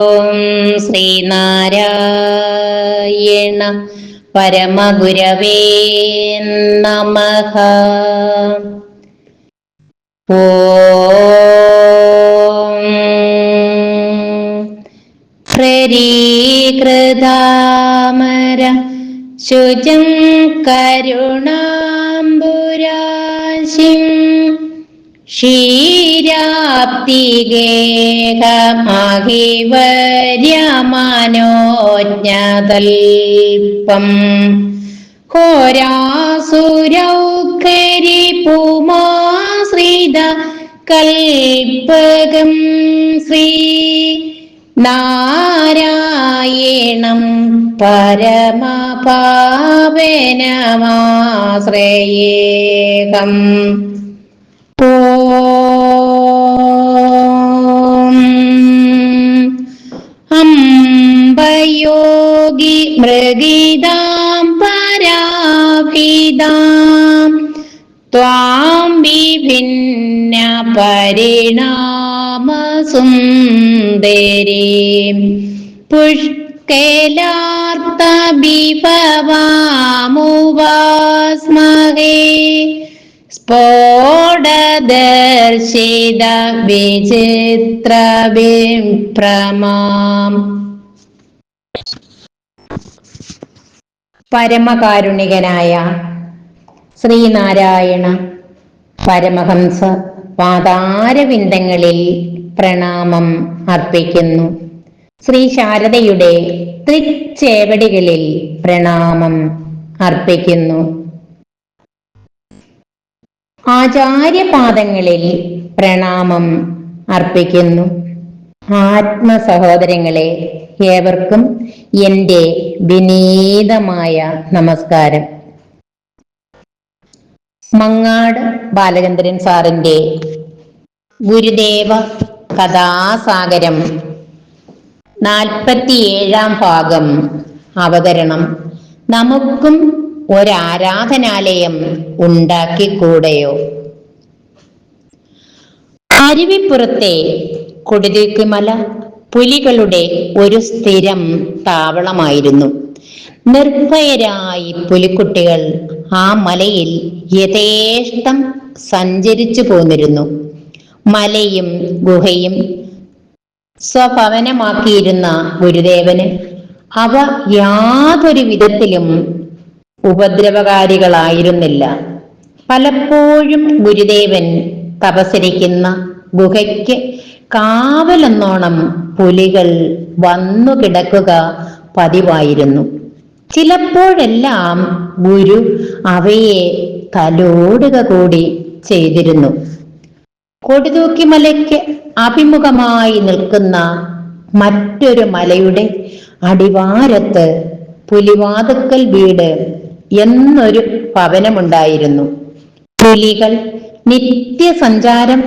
ഓം ശ്രീനാരായണ പരമഗുരവേ നമ. ഹരീകൃതാമര ശുചം കരുണാംബുരാശിം ക്ഷീരാപ്തികേഹമഹിവർയമനോജ്ഞതൽപ്പം ഘോരാസുരൗക്കരി പുമാശ്രിത കൽപ്പകം ശ്രീ നാരായണം പരമപാവനമാശ്രയേകം അംബയോഗി മൃഗിതാം പരാഭിതാം ത്വാം വിഭിന്ന പരിണാമസുന്ദരീം. പുഷ്കലാർത്ത വിഭവാമുപാസ്മഹേ സ്ഫോടദർശിത വിചിത്ര വിപ്രമാം പരമകാരുണികനായ ശ്രീനാരായണ പരമഹംസ പാതാരവിന്ദങ്ങളിൽ പ്രണാമം അർപ്പിക്കുന്നു. ശ്രീ ശാരദയുടെ തൃച്ചേവടികളിൽ പ്രണാമം അർപ്പിക്കുന്നു. ആചാര്യപാദങ്ങളിൽ പ്രണാമം അർപ്പിക്കുന്നു. ആത്മ സഹോദരങ്ങളെ ഏവർക്കും എന്റെ വിനീതമായ നമസ്കാരം. മങ്ങാട് ബാലചന്ദ്രൻ സാറിന്റെ ഗുരുദേവ കഥാസാഗരം നാൽപ്പത്തിയേഴാം ഭാഗം അവതരണം. നമുക്കും ഒരാരാധനാലയം ഉണ്ടാക്കിക്കൂടെയോ? അരുവിപ്പുറത്തെ കൊടുതീക്കുമല പുലികളുടെ ഒരു സ്ഥിരം താവളമായിരുന്നു. നിർഭയരായി പുലിക്കുട്ടികൾ ആ മലയിൽ യഥേഷ്ടം സഞ്ചരിച്ചു പോന്നിരുന്നു. മലയും ഗുഹയും സ്വഭവനമാക്കിയിരുന്ന ഗുരുദേവന് അവ യാതൊരു വിധത്തിലും ഉപദ്രവകാരികളായിരുന്നില്ല. പലപ്പോഴും ഗുരുദേവൻ തപസരിക്കുന്ന ഗുഹയ്ക്ക് കാവലെന്നോണം പുലികൾ വന്നു കിടക്കുക പതിവായിരുന്നു. ചിലപ്പോഴെല്ലാം ഗുരു അവയെ തലോടുക കൂടി ചെയ്തിരുന്നു. കൊടുതൂക്കിമലയ്ക്ക് അഭിമുഖമായി നിൽക്കുന്ന മറ്റൊരു മലയുടെ അടിവാരത്ത് പുലിവാതുക്കൽ വീട് എന്നൊരു ഭവനമുണ്ടായിരുന്നു പുലികൾ നിത്യസഞ്ചാരം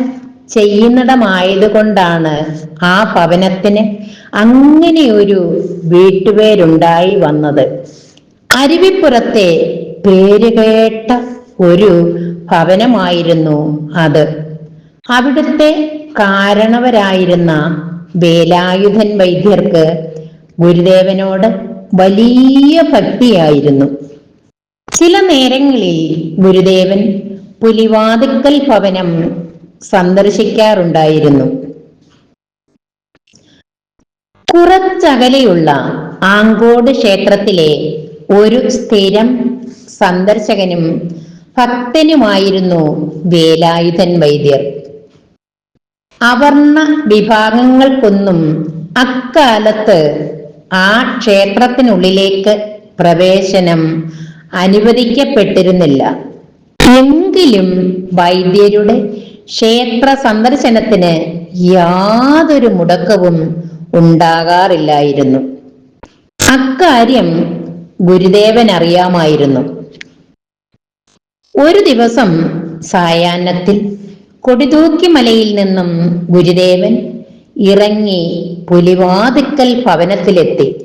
ചെയ്യുന്നിടമായതുകൊണ്ടാണ് ആ ഭവനത്തിന് അങ്ങനെയൊരു വീട്ടുപേരുണ്ടായി വന്നത്. അരുവിപ്പുറത്തെ പേരുകേട്ട ഒരു ഭവനമായിരുന്നു അത്. അവിടുത്തെ കാരണവരായിരുന്ന വേലായുധൻ വൈദ്യർക്ക് ഗുരുദേവനോട് വലിയ ഭക്തിയായിരുന്നു. ചില നേരങ്ങളിൽ ഗുരുദേവൻ പുലിവാതുക്കൽ ഭവനം സന്ദർശിക്കാറുണ്ടായിരുന്നു. കുറച്ചകലെയുള്ള ആങ്കോട് ക്ഷേത്രത്തിലെ ഒരു സ്ഥിരം സന്ദർശകനും ഭക്തനുമായിരുന്നു വേലായുധൻ വൈദ്യർ. അവർണ വിഭാഗങ്ങൾക്കൊന്നും അക്കാലത്ത് ആ ക്ഷേത്രത്തിനുള്ളിലേക്ക് പ്രവേശനം അനുവദിക്കപ്പെട്ടിരുന്നില്ല. എങ്കിലും വൈദ്യരുടെ ക്ഷേത്ര സന്ദർശനത്തിന് യാതൊരു മുടക്കവും ഉണ്ടാകാറില്ലായിരുന്നു. അക്കാര്യം ഗുരുദേവൻ അറിയാമായിരുന്നു. ഒരു ദിവസം സായാഹ്നത്തിൽ കൊടിതൂക്കി മലയിൽ നിന്നും ഗുരുദേവൻ ഇറങ്ങി പുലിവാതിക്കൽ ഭവനത്തിലെത്തി.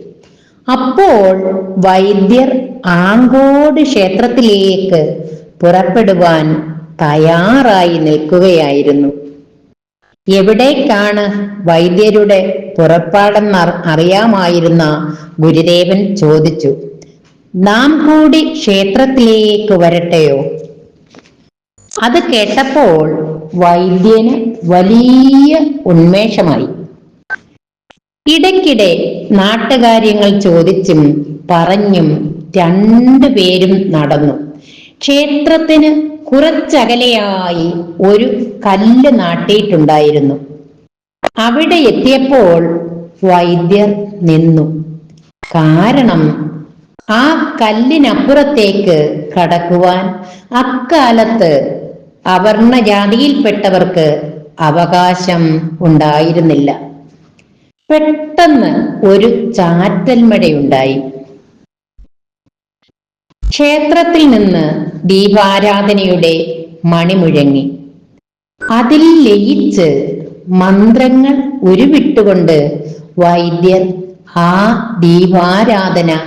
അപ്പോൾ വൈദ്യർ ആങ്കോട് ക്ഷേത്രത്തിലേക്ക് പുറപ്പെടുവാൻ തയ്യാറായി നിൽക്കുകയായിരുന്നു. എവിടേക്കാണ് വൈദ്യരുടെ പുറപ്പാടെന്ന് അറിയാമായിരുന്ന ഗുരുദേവൻ ചോദിച്ചു. നാം കൂടി ക്ഷേത്രത്തിലേക്ക് വരട്ടെയോ? അത് കേട്ടപ്പോൾ വൈദ്യന് വലിയ ഉന്മേഷമായി. ഇടയ്ക്കിടെ നാട്ടുകാര്യങ്ങൾ ചോദിച്ചും പറഞ്ഞും രണ്ടുപേരും നടന്നു. ക്ഷേത്രത്തിന് കുറച്ചകലെയായി ഒരു കല്ല് നാട്ടിയിട്ടുണ്ടായിരുന്നു. അവിടെ എത്തിയപ്പോൾ വൈദ്യർ നിന്നു. കാരണം ആ കല്ലിനപ്പുറത്തേക്ക് കടക്കുവാൻ അക്കാലത്ത് അവർണജാതിയിൽപ്പെട്ടവർക്ക് അവകാശം ഉണ്ടായിരുന്നില്ല. പെട്ടെന്ന് ഒരു ചാറ്റൽ മഴയുണ്ടായി ക്ഷേത്രത്തിൽ നിന്ന് ദീപാരാധനയുടെ മണിമുഴങ്ങി അതിൽ ലയിച്ച് മന്ത്രങ്ങൾ ഉരുവിട്ടുകൊണ്ട് വൈദ്യർ ആ ദീപാരാധന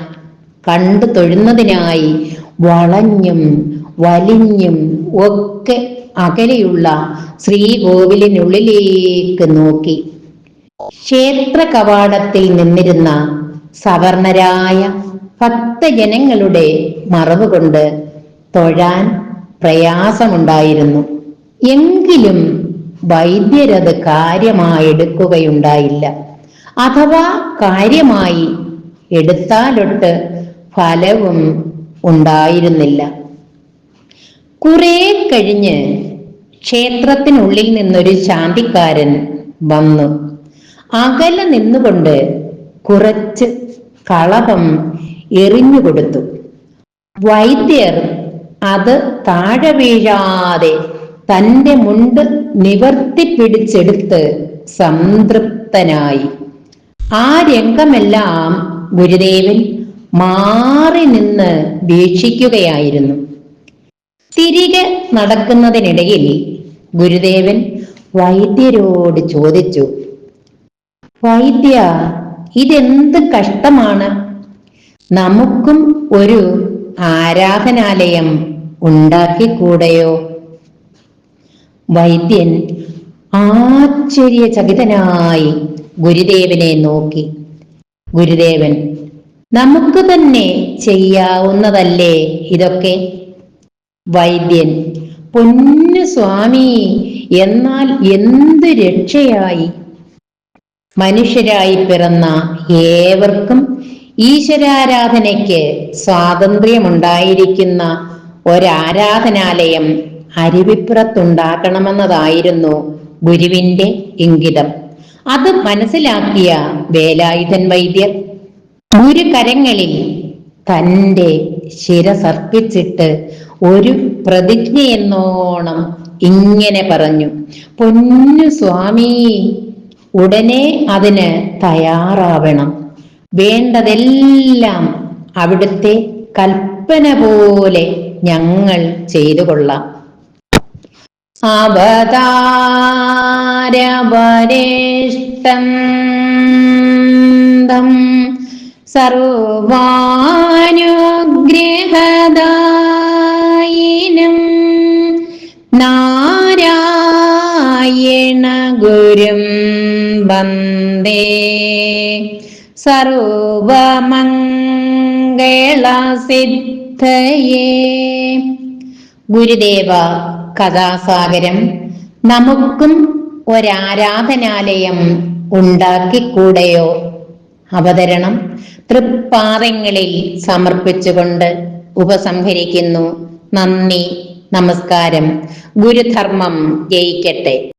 കണ്ടു തൊഴുന്നതിനായി വളഞ്ഞും വലിഞ്ഞും ഒക്കെ അകലെയുള്ള ശ്രീകോവിലിനുള്ളിലേക്ക് നോക്കി. ക്ഷേത്ര കവാടത്തിൽ നിന്നിരുന്ന സവർണരായ ഭക്തജനങ്ങളുടെ മറവ് കൊണ്ട് തൊഴാൻ പ്രയാസമുണ്ടായിരുന്നു. എങ്കിലും വൈദ്യരത് കാര്യമായെടുക്കുകയുണ്ടായില്ല. അഥവാ കാര്യമായി എടുത്താലൊട്ട് ഫലവും ഉണ്ടായിരുന്നില്ല. കുറെ കഴിഞ്ഞ് ക്ഷേത്രത്തിനുള്ളിൽ നിന്നൊരു ശാന്തിക്കാരൻ വന്നു. അകലെ നിന്നുകൊണ്ട് കുറച്ച് കളഭം എറിഞ്ഞുകൊടുത്തു വൈദ്യർ അത് താഴെ വീഴാതെ തന്റെ മുണ്ട് നിവർത്തി പിടിച്ചെടുത്ത് സംതൃപ്തനായി. ആ രംഗമെല്ലാം ഗുരുദേവൻ മാറി നിന്ന് വീക്ഷിക്കുകയായിരുന്നു. തിരികെ നടക്കുന്നതിനിടയിൽ ഗുരുദേവൻ വൈദ്യരോട് ചോദിച്ചു വൈദ്യ ഇതെന്ത് കഷ്ടമാണ്? നമുക്കും ഒരു ആരാധനാലയം ഉണ്ടാക്കിക്കൂടെയോ? വൈദ്യൻ ആശ്ചര്യചകിതനായി ഗുരുദേവനെ നോക്കി. ഗുരുദേവൻ നമുക്ക് തന്നെ ചെയ്യാവുന്നതല്ലേ ഇതൊക്കെ? വൈദ്യൻ പൊന്നു സ്വാമി എന്നാൽ എന്ത് രക്ഷയായി? മനുഷ്യരായി പിറന്ന ഏവർക്കും ഈശ്വരാരാധനയ്ക്ക് സ്വാതന്ത്ര്യമുണ്ടായിരിക്കുന്ന ഒരാരാധനാലയം അരുവിപ്പുറത്തുണ്ടാക്കണമെന്നതായിരുന്നു ഗുരുവിന്റെ ഇംഗിതം. അത് മനസ്സിലാക്കിയ വേലായുധൻ വൈദ്യർ ഗുരുകരങ്ങളിൽ തന്റെ ശിരസർപ്പിച്ചിട്ട് ഒരു പ്രതിജ്ഞയെന്നോണം ഇങ്ങനെ പറഞ്ഞു. പൊന്നു സ്വാമി ഉടനെ അതിന് തയ്യാറാവണം. വേണ്ടതെല്ലാം അവിടുത്തെ കൽപ്പന പോലെ ഞങ്ങൾ ചെയ്തു കൊള്ളാം അവതാരവരിഷ്ടം സർവാനുഗ്രഹദായിനം നാരായണ ഗുരും വന്ദേ. സർവമംഗളസിദ്ധയേ. ഗുരുദേവ കഥാസാഗരം നമുക്കും ഒരാരാധനാലയം ഉണ്ടാക്കിക്കൂടെയോ? അവതരണം തൃപ്പാദങ്ങളിൽ സമർപ്പിച്ചുകൊണ്ട് ഉപസംഹരിക്കുന്നു. നന്ദി നമസ്കാരം. ഗുരുധർമ്മം ജയിക്കട്ടെ.